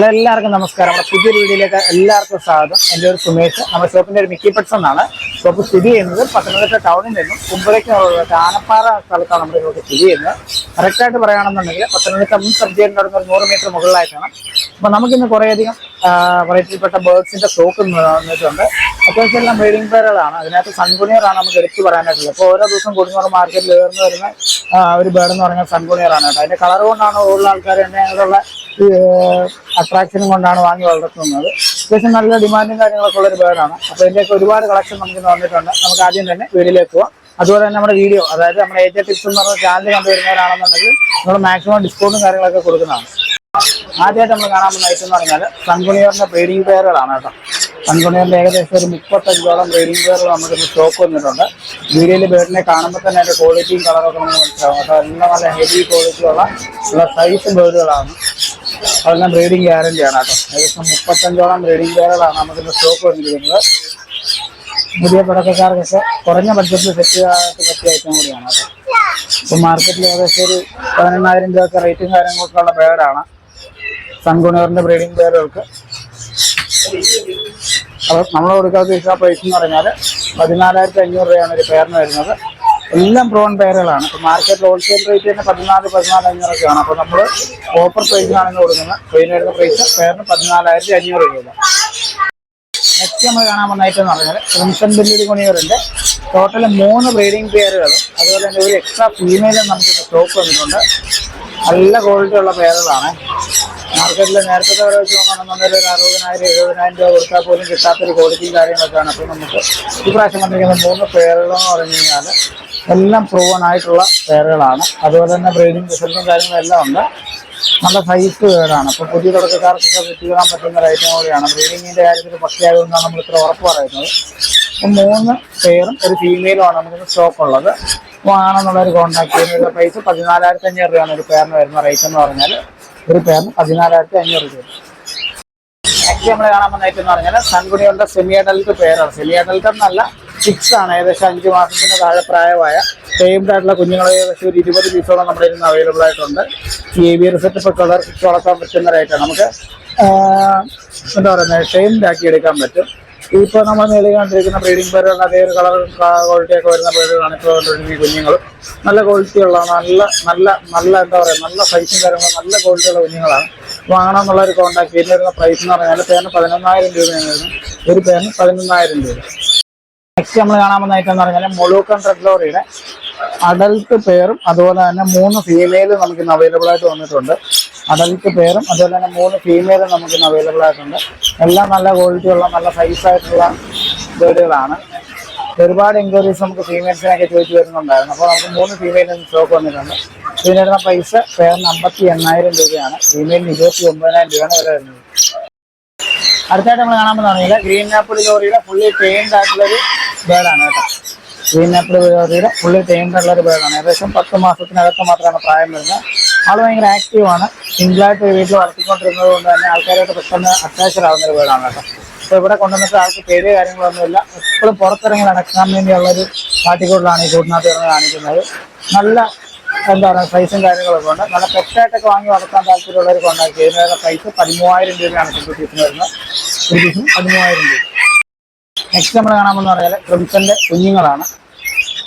Hello എല്ലാവർക്കും നമസ്കാരം. നമ്മുടെ പുതിയൊരു വീഡിയോയിലേക്ക് എല്ലാവർക്കും സ്വാഗതം. എന്റെ ഒരു സുമേഷ്. നമ്മുടെ ഷോപ്പിന്റെ ഒരു മിക്കി പെട്സ് എന്നാണ്. ഷോപ്പ് സ്ഥിതി ചെയ്യുന്നത് പത്തനംതിട്ട ടൗണിൽ നിന്നും കുമ്പളയ്ക്ക് ആനപ്പാറ സ്ഥലത്താണ് നമ്മുടെ ഷോപ്പ് സ്ഥിതി ചെയ്യുന്നത്. കറക്റ്റായിട്ട് പറയുകയാണെന്നുണ്ടെങ്കിൽ പത്തനംതിട്ട മുൻ സബ്ജക്റ്റിന്റെ അടുത്ത് ഒരു നൂറ് മീറ്റർ മുകളിലായിട്ടാണ്. അപ്പോൾ നമുക്കിന്ന് കുറേയധികം വെറൈറ്റിയിൽപ്പെട്ട ബേർഡ്സിന്റെ സ്റ്റോക്ക് വന്നിട്ടുണ്ട്. അത്യാവശ്യം എല്ലാം ബ്രീഡിംഗ് പേരുകളാണ് അതിനകത്ത് സൺകുണിയറാണ് നമുക്ക് എടുത്തു പറയാനായിട്ടുള്ളത്. അപ്പോൾ ഓരോ ദിവസം കൊടുങ്ങൂർ മാർക്കറ്റിൽ ഉയർന്നു വരുന്ന ഒരു ബേർഡ് എന്ന് പറഞ്ഞാൽ സൺകുണിയറാണ് കേട്ടോ. അതിന്റെ കളർ കൊണ്ടാണ് കൂടുതൽ ആൾക്കാർ തന്നെ അതിനുള്ള അട്രാക്ഷനും കൊണ്ടാണ് വാങ്ങി വളർത്തുന്നത്. അത്യാവശ്യം നല്ല ഡിമാൻഡും കാര്യങ്ങളൊക്കെ ഉള്ള ഒരു ബേർഡാണ് അപ്പോൾ ഇതിന്റെയൊക്കെ ഒരുപാട് കളക്ഷൻ നമുക്ക് വന്നിട്ടുണ്ട്. നമുക്ക് ആദ്യം തന്നെ വീഡിയോയിലേക്ക് പോവാം. അതുപോലെ തന്നെ നമ്മുടെ വീഡിയോ അതായത് നമ്മുടെ ഏജ് ടിപ്സ് എന്ന് പറഞ്ഞ ചാനൽ കണ്ടുവരുന്നവരാണെന്നുണ്ടെങ്കിൽ നമ്മൾ മാക്സിമം ഡിസ്കൗണ്ടും കാര്യങ്ങളൊക്കെ കൊടുക്കുന്നതാണ്. ആദ്യമായിട്ട് നമ്മൾ കാണാൻ പോകുന്ന ഐറ്റം എന്ന് പറഞ്ഞാൽ സൺകുണിയറിന്റെ ബ്രീഡിംഗ് പെയറുകളാണ് കേട്ടോ. സൺകുണിയറിന്റെ ഏകദേശം ഒരു മുപ്പത്തഞ്ചോളം ബ്രീഡിംഗ് പെയറുകൾ നമുക്ക് സ്റ്റോക്ക് വന്നിട്ടുണ്ട്. വീഡിയോയിൽ ബേർഡിനെ കാണുമ്പോൾ തന്നെ അതിന്റെ ക്വാളിറ്റിയും കളറൊക്കെ നമുക്ക് മനസ്സിലാവും. കേട്ടോ എല്ലാം നല്ല ഹെവി ക്വാളിറ്റിയുള്ള ഉള്ള സൈസ് ബേർഡുകളാണ് അതെല്ലാം ബ്രീഡിംഗ് ഗ്യാരണ്ടിയാണ് കേട്ടോ. ഏകദേശം മുപ്പത്തഞ്ചോളം ബ്രീഡിംഗ് പെയറുകളാണ് നമുക്കിന്ന് സ്റ്റോക്ക് വന്നിരിക്കുന്നത്. പുതിയ പടക്കക്കാർക്കൊക്കെ കുറഞ്ഞ ബഡ്ജറ്റിൽ സെറ്റ് ചെയ്യാനായിട്ട് പറ്റിയ ഐറ്റം കൂടിയാണ് കേട്ടോ. ഇപ്പൊ മാർക്കറ്റിൽ ഏകദേശം ഒരു പതിനെണ്ണായിരം രൂപ റേറ്റും കാര്യങ്ങളൊക്കെ ഉള്ള ബേഡാണ് സൺകുണറിന്റെ ബ്രീഡിംഗ് ബേഡുകൾക്ക് അപ്പോൾ നമ്മൾ കൊടുക്കാത്ത ഇഷ്ട പ്രൈസ് എന്ന് പറഞ്ഞാൽ പതിനാലായിരത്തി അഞ്ഞൂറ് രൂപയാണ് ഒരു പേരിന് വരുന്നത്. എല്ലാം പ്രോൺ പേരുകളാണ് ഇപ്പോൾ മാർക്കറ്റിൽ ഹോൾസെയിൽ റേറ്റ് തന്നെ പതിനാല് പതിനാല് അഞ്ഞൂറൊക്കെയാണ് അപ്പോൾ നമ്മൾ ഓപ്പർ പ്രൈസിനാണ് കൊടുക്കുന്നത് ട്രെയിൻ വരുന്ന പ്രൈസ് പേരിന് പതിനാലായിരത്തി അഞ്ഞൂറ് രൂപ. നെക്സ്റ്റ് നമ്മൾ കാണാൻ വന്ന ഐറ്റം എന്ന് പറഞ്ഞാൽ ക്രിംസൺ ബില്ലിയുടെ കുണിയറുണ്ട് ടോട്ടൽ മൂന്ന് ബ്രീഡിംഗ് പെയറുകളും അതുപോലെ തന്നെ ഒരു എക്സ്ട്രാ ഫീമെയിലും നമുക്ക് സ്റ്റോക്ക് വന്നിട്ടുണ്ട്. നല്ല ക്വാളിറ്റി ഉള്ള പെയറുകളാണ് മാർക്കറ്റിൽ നേരത്തെ വരെ വെച്ച് നോക്കുകയാണെന്നുണ്ടെങ്കിൽ ഒരു അറുപതിനായിരം എഴുപതിനായിരം രൂപ കൊടുത്താൽ പോലും കിട്ടാത്തൊരു ക്വാളിറ്റിയും കാര്യങ്ങളൊക്കെയാണ്. അപ്പോൾ നമുക്ക് ഈ പ്രാവശ്യം വന്നിരിക്കുന്ന മൂന്ന് പെയറുകളെന്ന് പറഞ്ഞു കഴിഞ്ഞാൽ എല്ലാം പ്രൂവൺ ആയിട്ടുള്ള പെയറുകളാണ് അതുപോലെ തന്നെ ബ്രീഡിംഗ് റിസൾട്ടും കാര്യങ്ങളും എല്ലാം ഉണ്ട്. നല്ല സൈസ് വേർഡാണ് അപ്പോൾ പുതിയ തുടക്കക്കാർക്കൊക്കെ വിറ്റുകിടാൻ പറ്റുന്ന ഒരു ഐറ്റം കൂടിയാണ്. ബ്രീഡിങ്ങിന്റെ കാര്യത്തിൽ പക്ഷിയായതുകൊണ്ടാണ് നമ്മൾ ഇത്ര ഉറപ്പ് പറയുന്നത്. അപ്പം മൂന്ന് പേരും ഒരു ഫീമെയിലുമാണ് നമുക്ക് സ്റ്റോക്ക് ഉള്ളത്. ആണെന്നുള്ള ഒരു കോൺടാക്ട് ചെയ്യുന്ന പ്രൈസ് പതിനാലായിരത്തി അഞ്ഞൂറ് രൂപയാണ് ഒരു പേരിന് വരുന്ന റേറ്റ് എന്ന് പറഞ്ഞാൽ ഒരു പേരിന് പതിനാലായിരത്തി അഞ്ഞൂറ് രൂപ. നെക്സ്റ്റ് നമ്മൾ കാണാൻ വന്ന ഐറ്റം എന്ന് പറഞ്ഞാൽ സൺകുണിയുടെ സെമി അഡൽട്ട് പേരാണ് സെമി അഡൽട്ട് എന്നല്ല സിക്സ് ആണ്. ഏകദേശം അഞ്ച് മാസത്തിന് താഴെ പ്രായമായ ടൈംഡ് ആയിട്ടുള്ള കുഞ്ഞുങ്ങളെ ഏകദേശം ഒരു ഇരുപത് പീസോളം നമ്മുടെ ഇന്ന് അവൈലബിൾ ആയിട്ടുണ്ട്. ഈ ബി റിസെറ്റ് ഇപ്പോൾ കളർ വളർത്താൻ പറ്റുന്ന റേറ്റാണ് നമുക്ക് എന്താ പറയുന്നത് ടൈംഡ് ആക്കി എടുക്കാൻ പറ്റും. ഇപ്പോൾ നമ്മൾ നേടി കണ്ടിരിക്കുന്ന ബ്രീഡിംഗ് പേരുകളുടെ അതേ ഒരു കളർ ക്വാളിറ്റി ഒക്കെ വരുന്ന പേരുകളാണ് ഇപ്പോൾ കണ്ടുകൊണ്ടിരിക്കുന്ന കുഞ്ഞുങ്ങൾ. നല്ല ക്വാളിറ്റി ഉള്ള നല്ല നല്ല നല്ല എന്താ പറയുക നല്ല സൈസും കാര്യങ്ങളും നല്ല ക്വാളിറ്റി ഉള്ള കുഞ്ഞുങ്ങളാണ്. വാങ്ങണമെന്നുള്ള ഒരു കോൺടാക്ട് ഇതിന് വരുന്ന പ്രൈസ് എന്ന് പറഞ്ഞാൽ പേരിന് പതിനൊന്നായിരം രൂപയാണ് ഒരു പേരിന് പതിനൊന്നായിരം രൂപ. നെക്സ്റ്റ് നമ്മൾ കാണാൻ വന്ന ഐറ്റം എന്ന് പറഞ്ഞാൽ മുളൂക്കൻ റെഡ് ലോറിയുടെ അഡൽട്ട് പേരും അതുപോലെ തന്നെ മൂന്ന് ഫീമെയിലും നമുക്ക് ഇന്ന് അവൈലബിൾ ആയിട്ട് വന്നിട്ടുണ്ട്. അഡൽട്ട് പേരും അതുപോലെ തന്നെ മൂന്ന് ഫീമെയിലും നമുക്ക് ഇന്ന് അവൈലബിൾ ആയിട്ടുണ്ട്. എല്ലാം നല്ല ക്വാളിറ്റിയുള്ള നല്ല സൈസ് ആയിട്ടുള്ള ബേഡുകളാണ് ഒരുപാട് എൻക്വയറീസ് നമുക്ക് ഫീമെയിൽസിനൊക്കെ ചോദിച്ചു വരുന്നുണ്ടായിരുന്നു. അപ്പോൾ നമുക്ക് മൂന്ന് ഫീമെയിലും സ്റ്റോക്ക് വന്നിട്ടുണ്ട്. ഇതിന് വരുന്ന പൈസ പേരിന് അമ്പത്തി എണ്ണായിരം രൂപയാണ്. ഫീമെയിലിന് ഇരുപത്തി ഒമ്പതിനായിരം രൂപയാണ് വില വരുന്നത്. അടുത്തായിട്ട് നമ്മൾ കാണാൻ പോകുന്നതാണെങ്കിൽ ഗ്രീൻ ആപ്പിൾ ലോറിയുടെ ഫുള്ളി പെയിൻഡ് ആയിട്ടുള്ളൊരു ബേഡാണ് കേട്ടോ. ഗ്രീൻ ആപ്പിൾ ലോറിയുടെ ഫുള്ളി പെയിൻഡ് ഒരു ബേഡാണ് ഏകദേശം പത്ത് മാസത്തിനകത്ത് മാത്രമാണ് പ്രായം വരുന്നത്. ആൾ ഭയങ്കര ആക്റ്റീവാണ് സിംഗിളായിട്ട് വീട്ടിൽ വളർത്തിക്കൊണ്ടിരുന്നത് കൊണ്ട് തന്നെ ആൾക്കാരായിട്ട് പെട്ടെന്ന് അറ്റാച്ച്ഡ് ആവുന്ന ഒരു ബേഡാണ് കേട്ടോ. അപ്പോൾ ഇവിടെ കൊണ്ടുവന്നിട്ട് ആൾക്ക് പേര് കാര്യങ്ങളൊന്നുമില്ല എപ്പോഴും പുറത്തിറങ്ങി നടക്കാൻ വേണ്ടിയുള്ളൊരു കാട്ടിക്കൂടിലാണ് ഈ കൂട്ടിനകത്ത് ഇറങ്ങി കാണിക്കുന്നത്. നല്ല എന്താ പറയുക സൈസും കാര്യങ്ങളൊക്കെ ഉണ്ട്. നല്ല പെറ്റായിട്ടൊക്കെ വാങ്ങി വളർത്താൻ താല്പര്യമുള്ളവർ കൊണ്ടാക്കി ഇതിനുള്ള പൈസ പതിമൂവായിരം രൂപയാണ് കുട്ടിപ്പീസിന് വരുന്നത് ഒരു ദിവസം പതിമൂവായിരം രൂപ. നെക്സ്റ്റ് നമ്മൾ കാണാമെന്ന് പറഞ്ഞാൽ ക്രിംസന്റെ കുഞ്ഞുങ്ങളാണ്.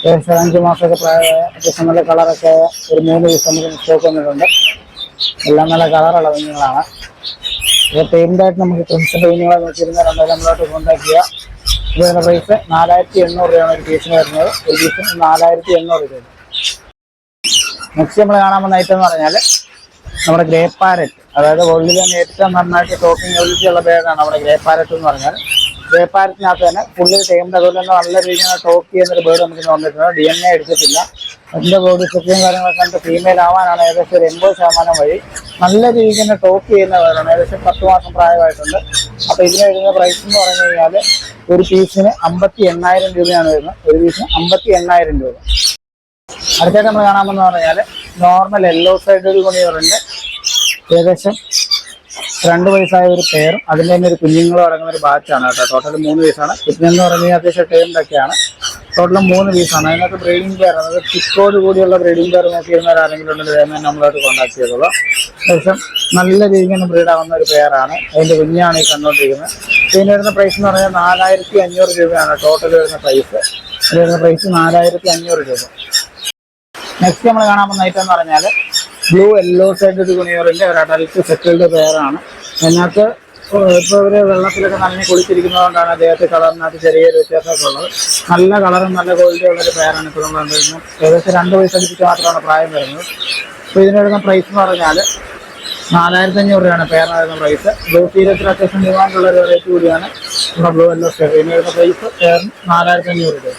ഏകദേശം അഞ്ച് മാസമൊക്കെ പ്രായമായ അത്യാവശ്യം നല്ല കളറൊക്കെ ഒരു മൂന്ന് ദിവസം നമുക്ക് സ്റ്റോക്ക് വന്നിട്ടുണ്ട്. എല്ലാം നല്ല കളറുള്ള കുഞ്ഞുങ്ങളാണ്. ഇപ്പോൾ പെയിന്റായിട്ട് നമുക്ക് ക്രിംസന്റെ കുഞ്ഞുങ്ങളെ നോക്കിയിരുന്നാൽ രണ്ടായിരം നമ്മളോട്ട് കോൺടാക്ട് ചെയ്യുക ഇതിന്റെ പ്രൈസ് നാലായിരത്തി എണ്ണൂറ് രൂപയാണ് ഒരു പീസിന് വരുന്നത്. ഒരു പീസിന് നാലായിരത്തി എണ്ണൂറ് രൂപ നെക്സ്റ്റ് നമ്മൾ കാണാമെന്ന ഐറ്റം എന്ന് പറഞ്ഞാൽ നമ്മുടെ ഗ്രേ പാരറ്റ്. അതായത് വേൾഡിൽ തന്നെ ഏറ്റവും നന്നായിട്ട് ടോക്കിംഗ് എബിലിറ്റി ഉള്ള നമ്മുടെ ഗ്രേ പാരറ്റ് എന്ന് പറഞ്ഞാൽ ഗ്രേ പാരറ്റിനകത്ത് തന്നെ പുള്ളി ടൈമിന്റെ അതുപോലെ തന്നെ നല്ല രീതിയിൽ ടോക്ക് ചെയ്യുന്ന ബേർഡ് നമുക്ക് വന്നിട്ടുണ്ട്. ഡി എൻ എ എടുത്തിട്ടില്ല. അതിന്റെ ബോഡി സെറ്റും കാര്യങ്ങളൊക്കെ കണ്ട് ഫീമെയിൽ ആവാനാണ് ഏകദേശം ഒരു എൺപത് ശതമാനം വഴി നല്ല രീതിയിൽ തന്നെ ടോക്ക് ചെയ്യുന്ന ബേർഡാണ് ഏകദേശം പത്ത് മാസം പ്രായമായിട്ടുണ്ട്. അപ്പോൾ ഇതിന് വരുന്ന പ്രൈസ് എന്ന് പറഞ്ഞു കഴിഞ്ഞാൽ ഒരു പീസിന് അമ്പത്തി എണ്ണായിരം രൂപയാണ് വരുന്നത്. ഒരു പീസിന് അമ്പത്തി എണ്ണായിരം രൂപ. അടുത്തായിട്ട് നമ്മൾ കാണാമെന്ന് പറഞ്ഞാൽ നോർമൽ യെല്ലോ സൈഡ് കുണിയറുണ്ട് ഏകദേശം രണ്ട് വയസ്സായ ഒരു പേരും അതിന്റെ തന്നെ ഒരു കുഞ്ഞുങ്ങളും അടങ്ങുന്ന ഒരു ബാച്ചാണ് കേട്ടോ. ടോട്ടൽ മൂന്ന് കുഞ്ഞെന്ന് എന്ന് കഴിഞ്ഞാൽ അത്യാവശ്യം ടേമിലൊക്കെയാണ് ടോട്ടൽ മൂന്ന് പീസാണ് അതിനകത്ത് ബ്രീഡിംഗ് പെയർ അതായത് ചിക്കോട് കൂടിയുള്ള ബ്രീഡിംഗ് പെയർ നോക്കിയിരുന്നവർ ഉണ്ടെങ്കിൽ വേഗം നമ്മളായിട്ട് കോൺടാക്ട് ചെയ്തോളൂ. ഏകദേശം നല്ല രീതിയിൽ തന്നെ ബ്രീഡാവുന്ന ഒരു പെയറാണ് അതിന്റെ കുഞ്ഞാണ് ഈ കണ്ടുകൊണ്ടിരിക്കുന്നത്. ഇതിന് വരുന്ന പ്രൈസ് എന്ന് പറഞ്ഞാൽ നാലായിരത്തി അഞ്ഞൂറ് രൂപയാണ് ടോട്ടൽ വരുന്ന പ്രൈസ് അതിന് വരുന്ന പ്രൈസ് നാലായിരത്തി അഞ്ഞൂറ് രൂപ. നെക്സ്റ്റ് നമ്മൾ കാണാൻ പോകുന്ന ഐറ്റം എന്ന് പറഞ്ഞാൽ ബ്ലൂ യെല്ലോ സൈഡ് കുണിയറിന്റെ ഒരു അഡൽട്ട് സെറ്റിൽഡ് പെയറാണ് അതിനകത്ത് ഇപ്പോൾ ഇവർ വെള്ളത്തിലൊക്കെ നനഞ്ഞ് കുളിച്ചിരിക്കുന്നതുകൊണ്ടാണ് അദ്ദേഹത്തെ കളറിനകത്ത് ചെറിയൊരു വ്യത്യാസമൊക്കെ ഉള്ളത്. നല്ല കളറും നല്ല ക്വാളിറ്റി ഉള്ളൊരു പെയറാണ് ഇപ്പോൾ നമ്മൾ കണ്ടിരുന്നത് ഏകദേശം രണ്ട് വയസ്സ് അടുപ്പിച്ച് മാത്രമാണ് പ്രായം വരുന്നത്. അപ്പോൾ ഇതിന് വരുന്ന പ്രൈസ് എന്ന് പറഞ്ഞാൽ നാലായിരത്തി അഞ്ഞൂറ് രൂപയാണ് പേരിന് വരുന്ന പ്രൈസ് ബ്ലൂ സീരിയത്തിൽ അത്യാവശ്യം ഡിമാൻഡുള്ള ഒരു വെറൈറ്റി കൂടിയാണ്. നമ്മുടെ ബ്ലൂ എല്ലോ സ്റ്റേറ്റ് ഇതിന് വരുന്ന പ്രൈസ് പേരിന് നാലായിരത്തി അഞ്ഞൂറ് രൂപ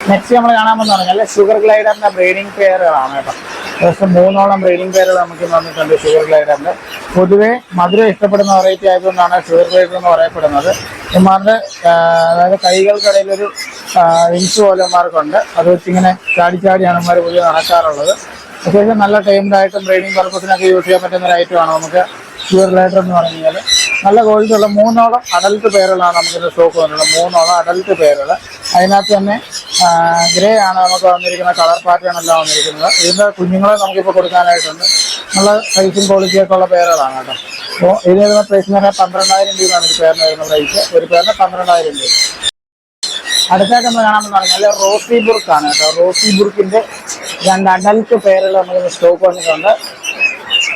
നെക്സ്റ്റ് നമ്മൾ കാണാമെന്ന് പറഞ്ഞാൽ ഷുഗർ ഗ്ലൈഡറിന്റെ ബ്രീഡിംഗ് പെയറുകളാണ് കേട്ടോ. ഏകദേശം മൂന്നോളം ബ്രീഡിംഗ് പേരുകൾ നമുക്ക് ഇന്ന് വന്നിട്ടുണ്ട് ഷുഗർ ഗ്ലൈഡറിന് പൊതുവെ മധുരം ഇഷ്ടപ്പെടുന്ന വെറൈറ്റി ആയതുകൊണ്ടാണ് ഷുഗർ ഗ്ലൈഡർ എന്ന് പറയപ്പെടുന്നത്. ഇമാരുടെ അതായത് കൈകൾക്കിടയിൽ ഒരു ഇൻസ് പോലെ ഇമാർക്കുണ്ട് അത് വെച്ചിങ്ങനെ ചാടി ചാടിയാണ് ഇമാർ പുതിയ നടക്കാറുള്ളത്. അത്യാവശ്യം നല്ല ടൈംഡായിട്ടും ബ്രീഡിംഗ് പർപ്പസിനൊക്കെ യൂസ് ചെയ്യാൻ പറ്റുന്ന ഒരു ഐറ്റമാണ് നമുക്ക് ഷുഗർ ഗ്ലൈഡർ എന്ന് പറഞ്ഞു കഴിഞ്ഞാൽ നല്ല ക്വാളിറ്റി ഉള്ള മൂന്നോളം അഡൽട്ട് പേരുകളാണ് നമുക്കിന്ന് സ്റ്റോക്ക് വന്നിട്ടുള്ളത്. മൂന്നോളം അഡൽട്ട് പേരുകൾ അതിനകത്ത് തന്നെ ഗ്രേ ആണ് നമുക്ക് വന്നിരിക്കുന്ന കളർ പാറ്റേൺ എല്ലാം വന്നിരിക്കുന്നത്. ഇതിന്റെ കുഞ്ഞുങ്ങളെ നമുക്കിപ്പോൾ കൊടുക്കാനായിട്ടുണ്ട്. നല്ല സൈസും ക്വാളിറ്റിയൊക്കെ ഉള്ള പേരുകളാണ് കേട്ടോ. അപ്പോൾ ഇതിന് വരുന്ന പ്രൈസ് എന്ന് പറഞ്ഞാൽ പന്ത്രണ്ടായിരം രൂപയാണ് ഒരു പേരിന് വരുന്ന പ്രൈസ് ഒരു പേരിന് പന്ത്രണ്ടായിരം രൂപ. അടുത്തായിട്ട് നമ്മൾ കാണാമെന്ന് പറഞ്ഞാൽ റോസി ബുർക്കാണ് കേട്ടോ. റോസി ബുർക്കിന്റെ രണ്ട് അഡൽട്ട് പേരുകൾ നമുക്ക് സ്റ്റോക്ക് വന്നിട്ടുണ്ട്.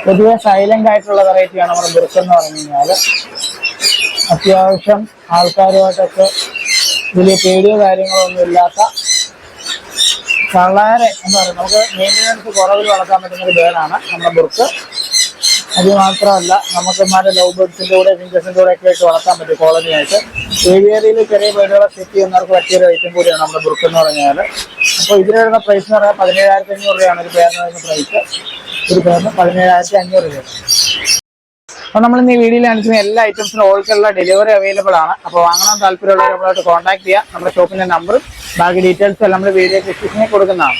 പൊതുവെ സൈലന്റ് ആയിട്ടുള്ള വെറൈറ്റിയാണ് നമ്മുടെ ബുർക്ക് എന്ന് പറഞ്ഞു കഴിഞ്ഞാൽ അത്യാവശ്യം ആൾക്കാരുമായിട്ടൊക്കെ വലിയ പേടിയോ കാര്യങ്ങളോ ഒന്നും ഇല്ലാത്ത വളരെ എന്താ പറയുക നമുക്ക് മെയിന്റനൻസ് കുറവിൽ വളർത്താൻ പറ്റുന്ന ഒരു ബേഡാണ് നമ്മുടെ ബുർക്ക് അത് മാത്രമല്ല നമുക്ക് ഇമാരുടെ ലവ് ബേഡ്സിന്റെ കൂടെ ഫിഞ്ചസിന്റെ കൂടെ ഒക്കെ ആയിട്ട് വളർത്താൻ പറ്റും കോളനി ആയിട്ട് ഏരിയയിൽ ചെറിയ ബേഡുകളെ സെറ്റ് ചെയ്യുന്നവർക്ക് പറ്റിയൊരു ഐറ്റം കൂടിയാണ് നമ്മുടെ ബുർക്ക് എന്ന് പറഞ്ഞാൽ അപ്പോൾ ഇതിന് വരുന്ന പ്രൈസ് എന്ന് പറഞ്ഞാൽ പതിനേഴായിരത്തി അഞ്ഞൂറ് രൂപയാണ്. ഒരു പേരിന് വരുന്ന പ്രൈസ് ഒരു പേരിന് പതിനേഴായിരത്തി അഞ്ഞൂറ് രൂപ. അപ്പോൾ നമ്മൾ ഈ വീഡിയോയിൽ കാണിക്കുന്ന എല്ലാ ഐറ്റംസിനും ഓൾക്കുള്ള ഡെലിവറി അവൈലബിൾ ആണ്. അപ്പോൾ വാങ്ങാൻ താല്പര്യമുള്ളവർ നമ്മളായിട്ട് കോൺടാക്ട് ചെയ്യുക നമ്മുടെ ഷോപ്പിന്റെ നമ്പറും ബാക്കി ഡീറ്റെയിൽസ് എല്ലാം നമ്മൾ വീഡിയോ ഡിസ്ക്രിപ്ഷനിൽ കൊടുക്കുന്നതാണ്.